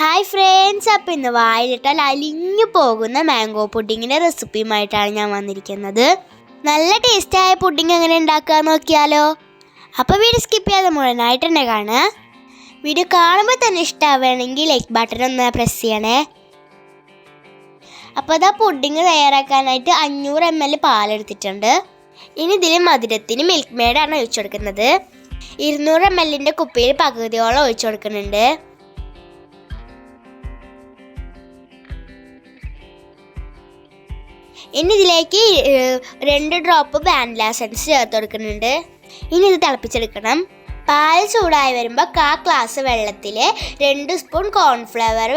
Hi friends അപ്പം ഇന്ന് വായിലിട്ടാൽ അലിഞ്ഞു പോകുന്ന മാംഗോ പുഡിങ്ങിന്റെ റെസിപ്പിയുമായിട്ടാണ് ഞാൻ വന്നിരിക്കുന്നത്. നല്ല ടേസ്റ്റായ പുഡിങ് എങ്ങനെ ഉണ്ടാക്കുക നോക്കിയാലോ? അപ്പോൾ വീഡിയോ സ്കിപ്പ് ചെയ്യാതെ മുഴുവനായിട്ട് തന്നെ കാണുക. വീഡിയോ കാണുമ്പോൾ തന്നെ ഇഷ്ടമാവുകയാണെങ്കിൽ ലൈക്ക് ബട്ടൺ ഒന്ന് പ്രസ് ചെയ്യണേ. അപ്പോൾ അതാ പുഡിങ് തയ്യാറാക്കാനായിട്ട് അഞ്ഞൂറ് എം എൽ പാലെടുത്തിട്ടുണ്ട്. ഇനി ഇതിൽ മധുരത്തിന് മിൽക്ക് മെയ്ഡാണ് ഒഴിച്ചു കൊടുക്കുന്നത്. ഇരുന്നൂറ് എം എല്ലിന്റെ കുപ്പിയിൽ പകുതിയോളം ഒഴിച്ചു കൊടുക്കുന്നുണ്ട്. ഇനി ഇതിലേക്ക് രണ്ട് ഡ്രോപ്പ് വാനില എസൻസ് ചേർത്ത് കൊടുക്കുന്നുണ്ട്. ഇനി ഇത് തിളപ്പിച്ചെടുക്കണം. പാൽ ചൂടായി വരുമ്പോൾ കാ ഗ്ലാസ് വെള്ളത്തിൽ രണ്ട് സ്പൂൺ കോൺഫ്ലവർ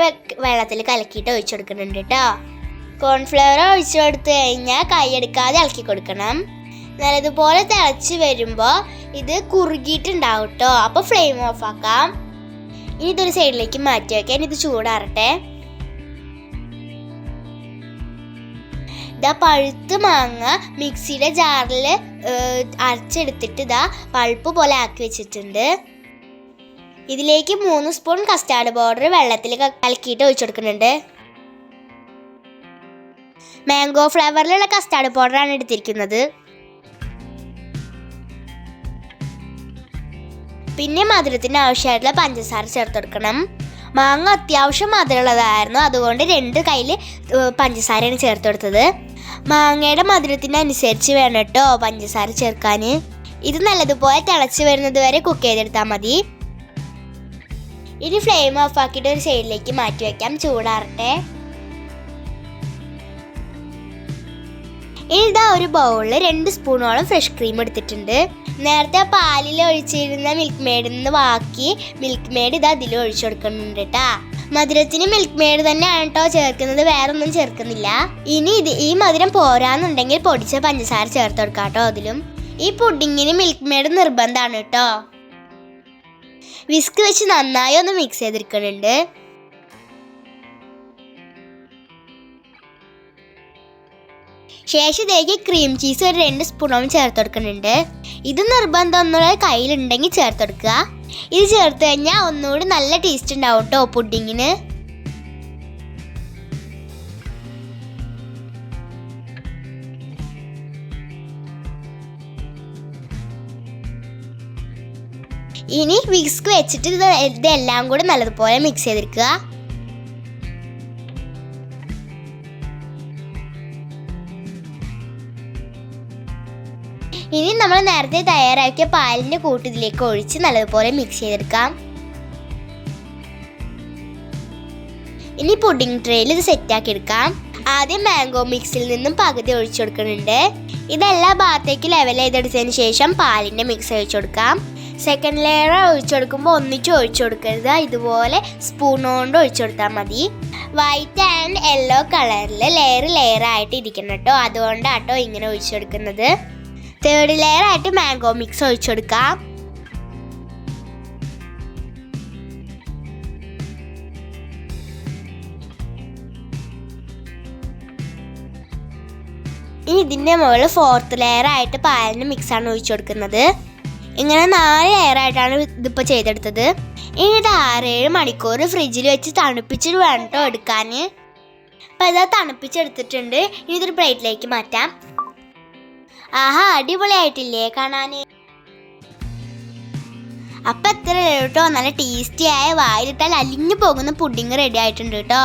വെള്ളത്തിൽ കലക്കിയിട്ട് ഒഴിച്ചു കൊടുക്കുന്നുണ്ട് കേട്ടോ കോൺഫ്ലവർ ഒഴിച്ചു കൊടുത്തു കഴിഞ്ഞാൽ കൈയെടുക്കാതെ ഇളക്കി കൊടുക്കണം. നല്ലതുപോലെ തിളച്ച് വരുമ്പോൾ ഇത് കുറുകിയിട്ടുണ്ടാവും കേട്ടോ അപ്പോൾ ഫ്ലെയിം ഓഫ് ആക്കാം. ഇനി ഇതൊരു സൈഡിലേക്ക് മാറ്റി വയ്ക്കാം ഇനി ഇത് ചൂടാറട്ടെ. ഇതാ പഴുത്ത് മാങ്ങ മിക്സിയുടെ ജാറിൽ അരച്ചെടുത്തിട്ട് ഇതാ പൾപ്പ് പോലെ ആക്കി വെച്ചിട്ടുണ്ട്. ഇതിലേക്ക് മൂന്ന് സ്പൂൺ കസ്റ്റാർഡ് പൗഡർ വെള്ളത്തിൽ കലക്കിയിട്ട് ഒഴിച്ചു കൊടുക്കുന്നുണ്ട്. മാംഗോ ഫ്ലേവറിലുള്ള കസ്റ്റാർഡ് പൗഡറാണ് എടുത്തിരിക്കുന്നത്. പിന്നെ മധുരത്തിന് ആവശ്യമായിട്ടുള്ള പഞ്ചസാര ചേർത്ത് കൊടുക്കണം. മാങ്ങ അത്യാവശ്യം മധുരമുള്ളതായിരുന്നു. അതുകൊണ്ട് രണ്ട് കയ്യിൽ പഞ്ചസാരയാണ് ചേർത്ത് കൊടുത്തത് മാങ്ങയുടെ മധുരത്തിനനുസരിച്ച് വേണം കേട്ടോ പഞ്ചസാര ചേർക്കാൻ ഇത് നല്ലതുപോലെ തിളച്ച് വരുന്നത് വരെ കുക്ക് ചെയ്തെടുത്താൽ മതി. ഇനി ഫ്ലെയിം ഓഫ് ആക്കിയിട്ട് ഒരു സൈഡിലേക്ക് മാറ്റി വയ്ക്കാം ചൂടാറട്ടെ. ഇനി ഇതാ ഒരു ബൗളിൽ രണ്ട് സ്പൂണോളം ഫ്രഷ് ക്രീം എടുത്തിട്ടുണ്ട്. നേരത്തെ പാലിൽ ഒഴിച്ചിരുന്ന മിൽക്ക് മെയ്ഡിൽ നിന്ന് ബാക്കി മിൽക്ക് മെയ്ഡ് ഇത് അതിൽ ഒഴിച്ചു കൊടുക്കുന്നുണ്ട് കേട്ടാ മധുരത്തിന് മിൽക്ക് മെയ്ഡ് തന്നെയാണ് കേട്ടോ ചേർക്കുന്നത് വേറൊന്നും ചേർക്കുന്നില്ല. ഇനി ഇത് ഈ മധുരം പോരാന്നുണ്ടെങ്കിൽ പൊടിച്ച പഞ്ചസാര ചേർത്ത് കൊടുക്കാം കേട്ടോ അതിലും. ഈ പുഡിങ്ങിന് മിൽക്ക് മെയ്ഡ് നിർബന്ധമാണ് കേട്ടോ വിസ്ക് വെച്ച് നന്നായി ഒന്ന് മിക്സ് ചെയ്തെടുക്കുന്നുണ്ട് ശേഷം ഇതിലേക്ക് ക്രീം ചീസ് ഒരു രണ്ട് സ്പൂണോളം ചേർത്ത് കൊടുക്കുന്നുണ്ട്. ഇത് നിർബന്ധം ഒന്നുകൂടെ കയ്യിലുണ്ടെങ്കിൽ ചേർത്ത് കൊടുക്കുക. ഇത് ചേർത്ത് കഴിഞ്ഞാൽ ഒന്നുകൂടി നല്ല ടേസ്റ്റ് ഉണ്ടാവും കേട്ടോ പുഡിങ്ങിന്. ഇനി വിസ്ക് വെച്ചിട്ട് ഇത് ഇതെല്ലാം കൂടെ നല്ലതുപോലെ മിക്സ് ചെയ്തെടുക്കുക. ഇനി നമ്മൾ നേരത്തെ തയ്യാറാക്കിയ പാലിന്റെ കൂട്ട് ഇതിലേക്ക് ഒഴിച്ച് നല്ലതുപോലെ മിക്സ് ചെയ്തെടുക്കാം. ഇനി പുഡിംഗ് ട്രേയിൽ ഇത് സെറ്റാക്കി എടുക്കാം. ആദ്യം മാംഗോ മിക്സിൽ നിന്നും പകുതി ഒഴിച്ചു കൊടുക്കുന്നുണ്ട്. ഇതെല്ലാം ഭാഗത്തേക്ക് ലെവൽ ചെയ്തെടുത്തതിന് ശേഷം പാലിന്റെ മിക്സ് ഒഴിച്ചു കൊടുക്കാം. സെക്കൻഡ് ലെയർ ഒഴിച്ചു കൊടുക്കുമ്പോൾ ഒന്നിച്ച് ഒഴിച്ചു കൊടുക്കരുത്. ഇതുപോലെ സ്പൂൺ കൊണ്ട് ഒഴിച്ചു കൊടുത്താൽ മതി. വൈറ്റ് ആൻഡ് യെല്ലോ കളറിൽ ലെയർ ലെയർ ആയിട്ട് ഇരിക്കണം കേട്ടോ. അതുകൊണ്ടാട്ടോ ഇങ്ങനെ ഒഴിച്ചു കൊടുക്കുന്നത്. തേർഡ് ലെയർ ആയിട്ട് മാംഗോ മിക്സ് ഒഴിച്ചു കൊടുക്കാം ഇനി ഇതിന്റെ മുകളിൽ ഫോർത്ത് ലെയർ ആയിട്ട് പാലിന്റെ മിക്സാണ് ഒഴിച്ചു കൊടുക്കുന്നത് ഇങ്ങനെ നാല് ലെയർ ആയിട്ടാണ് ഇതിപ്പോൾ ചെയ്തെടുത്തത്. ഇനി ഇത് ആറേഴ് മണിക്കൂർ ഫ്രിഡ്ജിൽ വെച്ച് തണുപ്പിച്ചിട്ട് വേണം കേട്ടോ എടുക്കാൻ അപ്പോൾ ഇതാ തണുപ്പിച്ചെടുത്തിട്ടുണ്ട്. ഇനി ഇതൊരു പ്ലേറ്റിലേക്ക് മാറ്റാം. ആഹാ അടിപൊളിയായിട്ടില്ലേ കാണാൻ അപ്പൊ എത്ര കേട്ടോ നല്ല ടേസ്റ്റി ആയ വായിലിട്ടാൽ അലിഞ്ഞു പോകുന്ന പുഡിങ് റെഡി ആയിട്ടുണ്ട് കേട്ടോ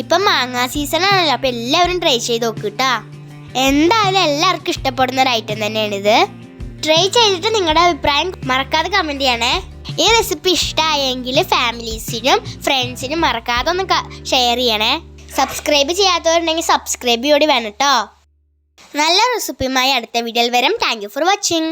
ഇപ്പൊ മാങ്ങാ സീസൺ ആണല്ലോ അപ്പൊ എല്ലാവരും ട്രൈ ചെയ്ത് നോക്ക് കേട്ടോ എന്തായാലും എല്ലാവർക്കും ഇഷ്ടപ്പെടുന്ന ഒരു ഐറ്റം തന്നെയാണിത്. ട്രൈ ചെയ്തിട്ട് നിങ്ങളുടെ അഭിപ്രായം മറക്കാതെ കമന്റ് ചെയ്യണേ. ഈ റെസിപ്പി ഇഷ്ടമായെങ്കിൽ ഫാമിലീസിനും ഫ്രണ്ട്സിനും മറക്കാതെ ഒന്ന് ഷെയർ ചെയ്യണേ. സബ്സ്ക്രൈബ് ചെയ്യാത്തവരുണ്ടെങ്കിൽ സബ്സ്ക്രൈബ് ചെയ്യോടി വേണം കേട്ടോ നല്ല റെസിപ്പിയുമായി അടുത്ത വീഡിയോയിൽ വരാം. Thank for watching